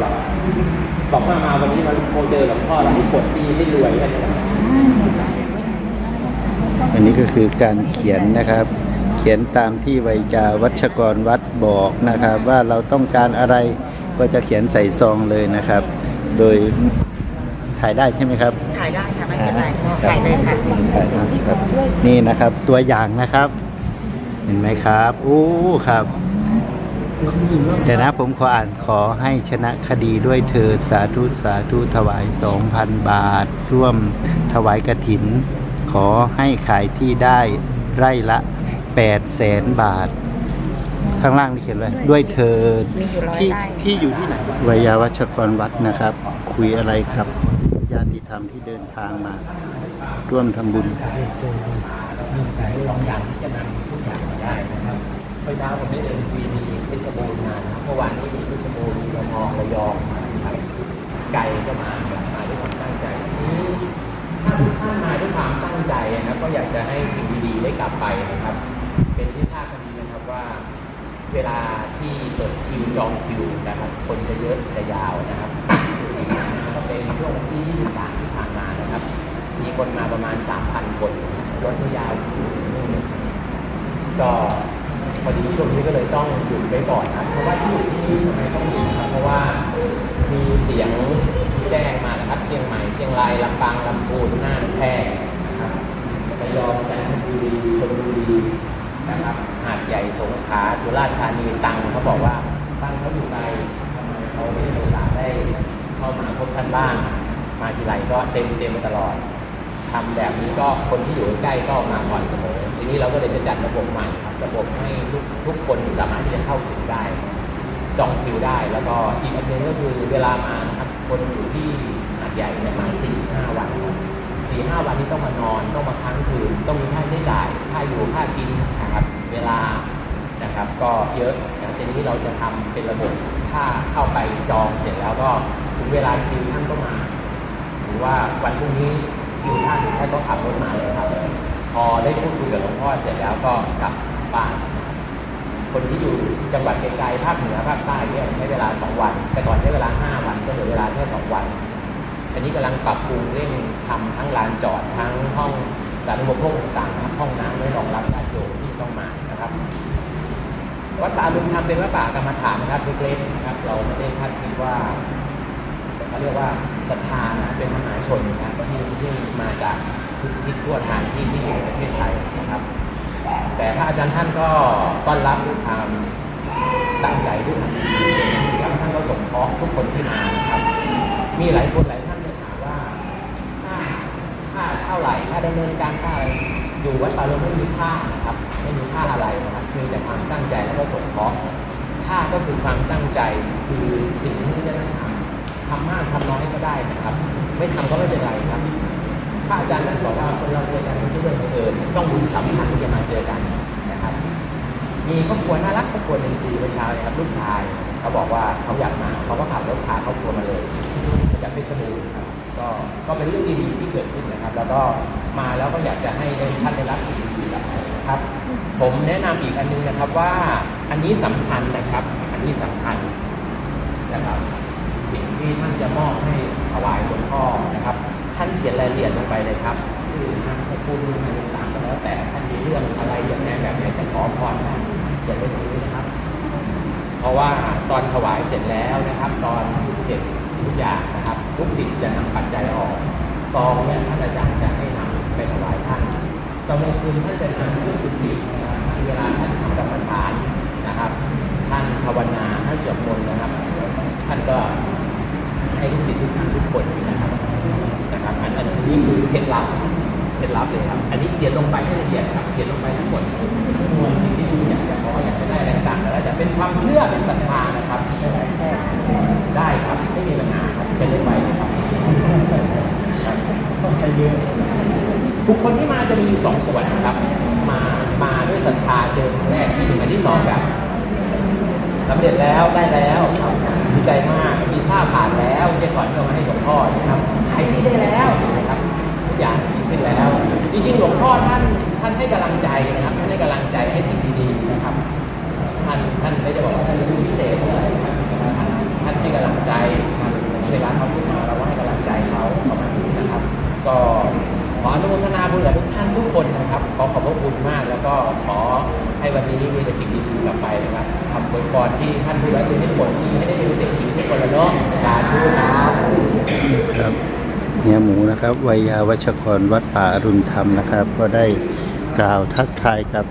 เล่าหรอกบอกว่ามาวันนี้มาโคเจอหลวงพ่อแล้วให้กดดีให้รวยกันอันนี้ก็คือการเขียนนะครับ เขียนตามที่ไวยจาวัชกรวัดบอกนะครับ ว่าเราต้องการอะไรก็จะเขียนใส่ซองเลยนะครับ โดยถ่ายได้ใช่ไหมครับ ถ่ายได้ค่ะไม่เป็นไรถ่ายเลยค่ะถ่ายนะครับ นี่นะครับตัวอย่างนะครับ เห็นไหมครับ โอ้ครับ เดี๋ยวนะผมขออ่านขอให้ชนะคดีด้วยเถิดสาธุสาธุถวาย 2,000 บาท ร่วมถวายกระถิน ขอให้ขายที่ได้ไร่ละ 8 แสนบาท ข้างล่างนี่เขียนไว้ด้วยเถิดมีอยู่ร้อยที่ไร่ที่อยู่ที่ไหนวิยาวัชกรวัดนะครับ คุยอะไรกับญาติธรรมที่เดินทางมา ร่วมทำบุญสองอย่างที่จะนำทุกอย่างมาได้นะครับเมื่อเช้าผมได้เดินวีดี เพชรบูรณ์มานครับเมื่อวานนี้มีเพชรบูรณ์ระนองระยองนะครับไก่ก็มามาด้วยความตั้งใจนี้ถ้าทุกท่านมาด้วยความตั้งใจนะครับก็อยากจะให้สิ่งดีๆได้กลับไปนะครับ เป็นที่ทราบกันดีนะครับว่า เวลาที่เปิดคิวจองคิวนะครับ คนจะเยอะจะยาวนะครับก็เป็นช่วงวันที่23ที่ผ่านมานะครับ มีคนมาประมาณ 3,000 คนรถก็ยาวอยู่นู่นก็ อดีช่วงนี้ก็เลยต้องหยุดไว้ก่อนครับเพราะว่าที่อยู่ที่ทำไมต้องหยุดครับเพราะว่ามีเสียงแจ้งมานะครับเชียงใหม่เชียงรายลำปางลำพูนน่านแพร่นะครับระยองจันทบุรีชลบุรีนะครับหาดใหญ่สงขลาสุราษฎร์ธานีตังเขาบอกว่าบ้านเขาอยู่ไกลทำไมเขาไม่ได้โอกาสได้เข้ามาพบท่านบ้างมาทีไรก็เต็มเต็มตลอดทำแบบนี้ก็คนที่อยู่ใกล้ก็มาก่อนเสมอ ทีนี้เราก็เลยจะจัดระบบใหม่ครับระบบให้ทุกทุกคนสามารถที่จะเข้าถึงได้ จองคิวได้ แล้วก็อีกอันหนึงก็คือเวลามาครับคนอยู่ที่หาดใหญ่เนี่ยมาสี่ห้าวันครับสี่ห้าวันนี้ต้องมานอนต้องมาค้างคืนต้องมีค่าใช้จ่ายค่าอยู่ค่ากินนะครับเวลานะครับก็เยอะนะทีนี้เราจะทำเป็นระบบถ้าเข้าไปจองเสร็จแล้วก็ถึงเวลาคิวท่านก็มา หรือว่าวันพรุ่งนี้คิวท่านท่านก็ขับรถมาเลยครับ อได้พูดคุยกับหลวงพ่อเสร็จแล้วก็กลับบ้านคนที่อยู่จังหวัดไกลๆภาคเหนือภาคใต้เนี่ยใช้เวลา2วัน แต่ก่อนใช้เวลา5วันก็เหลือเวลาแค่2วัน อันนี้กำลังปรับปรุงเร่งทำทั้งลานจอดทั้งห้องสาธารณูปโภคต่างๆห้องน้ำไว้รองรับญาติโยมที่ต้องมานะครับวัดป่าลุงทำเป็นวัดป่ากรรมฐานนะครับเล็กๆนะครับ เราไม่ได้คาดคิดว่าเขาเรียกว่าศรัทธานะเป็นมหาชนนะครับที่ที่มาจาก ทุกทิศทั่วทางที่ที่อยู่ในประเทศไทยนะครับ แต่พระอาจารย์ท่านก็ต้อนรับด้วยความตั้งใจด้วยความดีแล้วท่านก็ส่งเคราะห์ทุกคนที่มานะครับ มีหลายคนหลายท่านจะถามว่าค่าค่าเท่าไหร่ค่าดำเนินการค่าอะไรอยู่วัดป่าลมไม่มีค่านะครับไม่มีค่าอะไรนะครับคือแต่ความตั้งใจแล้วก็ส่งเคราะห์ค่าก็คือความตั้งใจคือสิ่งที่จะทำทำมากทำน้อยก็ได้นะครับ ไม่ทำก็ไม่เป็นไรครับ พระอาจารย์ท่นบอกว่าคนเราเจอกันเป็นเรื่องบังเอิญต้องบุญสำคัญที่จะมาเจอกันนะครับ มีครอบครัวน่ารักครอบครัวหนึ่งคือเมื่อเช้าเนี่ยครับลูกชายเขาบอกว่าเขาอยากมาเขาก็ขับรถพาครอบครัวมาเลยจากเพชรบูรณ์ครับก็ก็เป็นเรื่องดีๆที่เกิดขึ้นนะครับ แล้วก็มาแล้วก็อยากจะให้ท่านได้รับสิ่งดีๆนะครับ ผมแนะนำอีกอันนึงนะครับว่าอันนี้สำคัญนะครับ อันนี้สำคัญนะครับ สิ่งที่ท่านจะมอบให้ถวายหลวงพ่อนะครับ ท่านเขียนรายละเอียดลงไปเลยครับชื่อนามสกุลอะไรต่างๆก็แล้วแต่ท่านมีเรื่องอะไรอย่างไรแบบไหนจะขอพรท่านเขียนไว้ตรงนี้นะครับ เพราะว่าตอนถวายเสร็จแล้วนะครับ ตอนเสร็จทุกอย่างนะครับลูกศิษย์จะนำปัจจัยออกซองเนี่ยท่านอาจารย์จะให้นำไปถวายท่านตอนกลางคืนท่านจะนำเครื่องสุตินะครับเวลาท่านทำกรรมฐานนะครับ ท่านภาวนาท่านสวดมนต์นะครับ ท่านก็ให้ลูกศิษย์ทุกท่านทุกคนนะครับนะครับ อั นอันนี้คือเคล็ดลับเคล็ดลับเลยครับ อันนี้เขียนลงไปให้ละเอียดครับเขียนลงไปทั้งหมดทั้งมวลที่คุณอยากจะขออยากจะได้อะไรต่างๆแล้วแต่เป็นความเชื่อเป็นศรัทธานะครับได้ครับไม่มีปัญหาครับเป็นลงไปครับต้องใช้เยอะบุคคลที่มาจะมีอยู่สองส่วนนะครับ มามาด้วยศรัทธาเจอครั้งแรกที่หนึ่งอันที่สองแบบสำเร็จแล้วได้แล้วครับดีใจมากวีซ่าผ่านแล้วเจ๊ก่อนที่เอามาให้หลวงพ่อนะครับขายที่ได้แล้ว อย่างดีขึ้นแล้ว จริงๆหลวงพ่อท่านท่านให้กำลังใจนะครับท่านให้กำลังใจให้สิ่งดีๆนะครับท่านท่านไม่ได้บอกว่าท่านเป็นผู้พิเศษอะไรครับท่านให้กำลังใจท่านเวลาเขาพูดมาเราก็ให้กำลังใจเขาประมาณนี้นะครับ ก็ขออนุโมทนาบุญกับทุกท่านทุกคนนะครับ ขอขอบพระคุณมากแล้วก็ขอให้วันนี้มีแต่สิ่งดีๆกลับไปนะครับทำบนกรที่ท่านผู้รักทุกคนที่ให้ได้เป็นเศรษฐีทุกคนแล้วเนาะสาธุครับครับ เฮียหมูนะครับวัยยาวัชกรวัดป่าอรุณธรรมนะครับ ก็ได้กล่าวทักทายกับ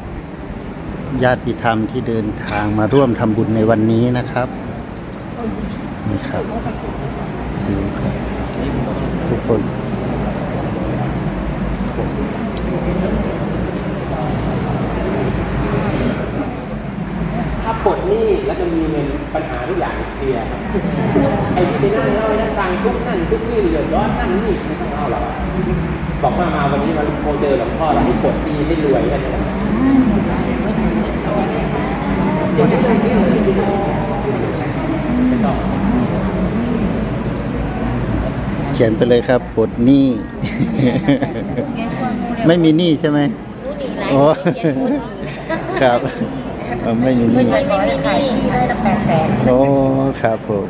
ญาติธรรมที่เดินทางมาร่วมทำบุญในวันนี้นะครับนี่ครับดูครับทุกคน ถ้าปลดหนี้แล้วจะมีเงินปัญหาทุกอย่างเคลียร์ไอ้ที่ไปนั่งเล่าให้นั่งฟังทุกนั่นทุกนี่เดือดร้อนนั่นนี่ไม่ต้องเล่าหรอก บอกมามาวันนี้มาโคเจอหลวงพ่อแล้วให้ปลดหนี้ให้รวยกันนะเดี๋ยวไม่ต้องไม่ต้องเขียนไปเลยครับปลดหนี้ ไม่มีหนี้ใช่ไหมรู้หนีไรโอ้เขียนพูดหนีครับเออไม่มีหเพื่อนี้นจะขอให้ขายที่ได้ละแปดแสนโอ้ครับผม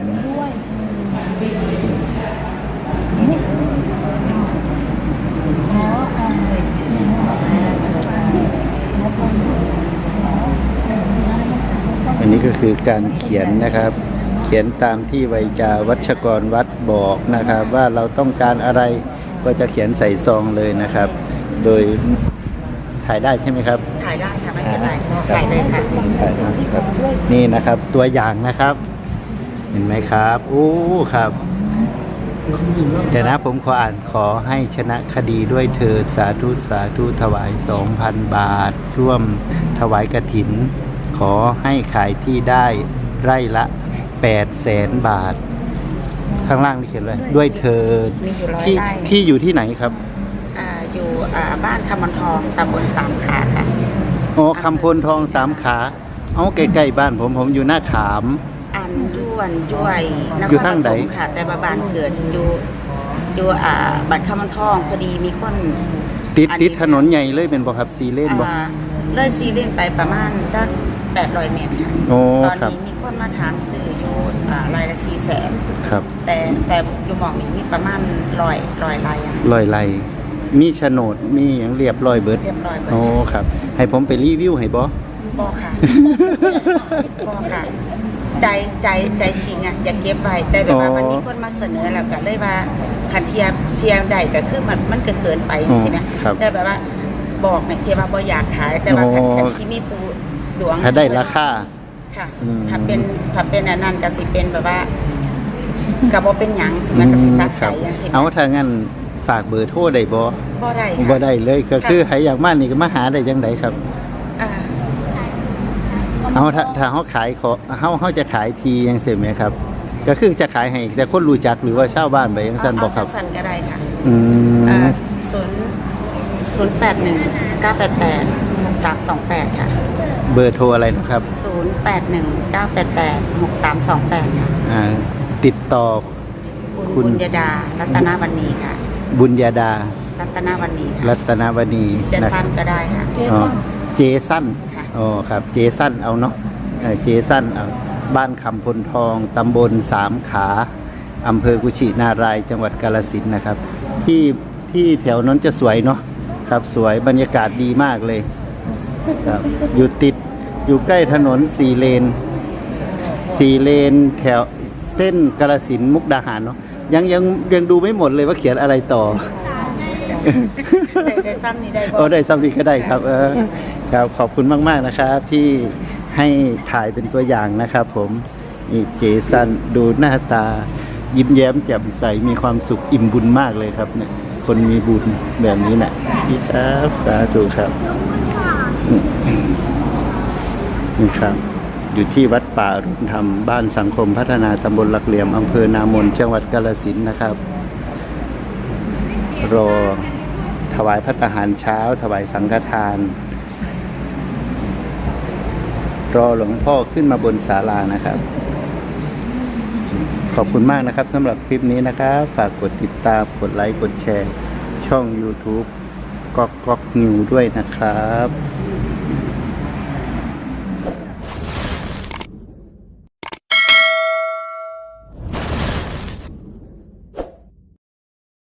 นนี้ก็คือการเขียนนะครับ เขียนตามที่ไวยจาวัชกรวัดบอกนะครับ ว่าเราต้องการอะไรก็จะเขียนใส่ซองเลยนะครับ โดยถ่ายได้ใช่ไหมครับ ถ่ายได้ค่ะไม่เป็นไรถ่ายเลยค่ะถ่ายได้ครับนี่นะครับตัวอย่างนะครับ เห็นไหมครับโอ้ครับเดี๋ยวนะผมขออ่านขอให้ชนะคดีด้วยเถิดสาธุสาธุถวาย 2,000 บาท ร่วมถวายกระถิน ขอให้ขายที่ได้ไร่ละ8แสนบาท ข้างล่างนี่เขียนเลยด้วยเถิดมีอยู่ร้อยที่ไร่ ที่อยู่ที่ไหนครับอ่าอยู่อ่าบ้านคำมันทองตำบลสามขาค่ะอ๋อคำพลทองสามขา เอาใกล้ๆบ้านผมผมอยู่หน้าขาม อันย้วนย้วยนคอยู่รทางปใดฐมค่ะ แต่ว่าบ้านเกิดอยู่อยู่อ่าบ้านคำมันทองพอดีมีคน ติดอันนี้ ติดถนนใหญ่เลยเป็นบ่ครับซีเลนบ่อ่าเลยซีเล่นไปประมาณจัก 800 เมตรค่ะโอ้ตอนครับ นี้มีคนมาถามสื่ออยู่อ่ารายละ4แสนครับแต่แต่อยู่หมองนี้มีประมาณร้อยร้อยลายอะลอยไหลมีโฉนดมีอย่างเรียบร้อยเบิด เรียบร้อยหมดโอ้ครับ ให้ผมไปรีวิวให้บ่บอค่ะ บอค่ะ ใจใจใจจริงอะอยากเก็บไว้แต่แบบว่าวันนี้คนมาเสนอแล้วก็เลยว่าคันเทียบเทียบใดก็คือมันมันเกินเกินไปอ๋อใช่ไหม ครับ แต่แบบว่าบอกเนี่ยเทียบว่าบ่อยากขายแต่ว่าคันอ๋อคันที่มีปู ดวงถ้าได้ราคา ค่ะ อืม ถ้าเป็นถ้าเป็นอันนั้นก็สิเป็นแบบว่าก็บ่เป็นหยังสิมันก็สิตัดคใจรับ จังซี่เอาถ้างั้นฝากเบอร์โทรได้บ่บ่ได้ค่ะ บ่ได้เลยก็คือใครอยากมานี่ก็มาหาได้จังไดครับ อ่าเอาถ้าถ้าเฮาขายขอเฮาเฮาจะขายทีจังซี่ไหมครับ ก็คือจะขายให้แต่คนรู้จักหรือว่าชาวบ้านไปจังซั่นบ่ครับ เอาสั่นก็ได้ค่ะอืม อ่าศูนย์ศูนย์แปดหนึ่งเก้าแปดแปดหกสามสองแปดค่ะ เบอร์โทรอะไรนะครับศูนย์แปดหนึ่งเก้าแปดแปดหกสามสองแปดค่ะอ่าติดต่อ คุคุณณบุญยดา รัตนวันนีค่ะ บุญญาดา รัตนวันนีค่ะรัตนวณีจะนะคสั้รับนก็ได้ค่ะ อ๋อเจสันค่ะ อ๋อครับ เจสันเอาเนาะเอ่อเจสันเอาบ้านคำพลทองตำบลสามขาอำเภอกุชินาราย จังหวัดกาลสินธุ์นะครับ ที่ที่แถวนั้นจะสวยเนาะครับสวยบรรยากาศดีมากเลย ครับ อยู่ติดอยู่ใกล้ถนนสี่เลนสี่เลนแถวเส้นกาลสินธุ์มุกดาหารเนาะยังยังยังดูไม่หมดเลยว่าเขียนอะไรต่อ ได้ได้สั้นนี้ได้บ่โอ้ได้ซัมซีก็ได้ครับ เออครับขอบคุณมากๆนะครับ ที่ให้ถ่ายเป็นตัวอย่างนะครับ ผมนี่เจสันดูหน้าตา ยิ้มแย้มแจ่มใสมีความสุขอิ่มบุญมากเลยครับเนี่ย คนมีบุญแบบนี้นะนี่ครับสาธุครับ นี่ครับ อยู่ที่วัดป่าอรุณธรรมบ้านสังคมพัฒนาตำบลหลักเหลี่ยมอำเภอนามนจังหวัดกาฬสินนะครับ รอถวายพระทหารเช้า ถวายสังฆทาน รอหลวงพ่อขึ้นมาบนศาลานะครับ ขอบคุณมากนะครับสำหรับคลิปนี้นะครับ ฝากกดติดตาม กดไลค์ กดแชร์ ช่อง YouTube ก๊อกก๊อกนิวด้วยนะครับ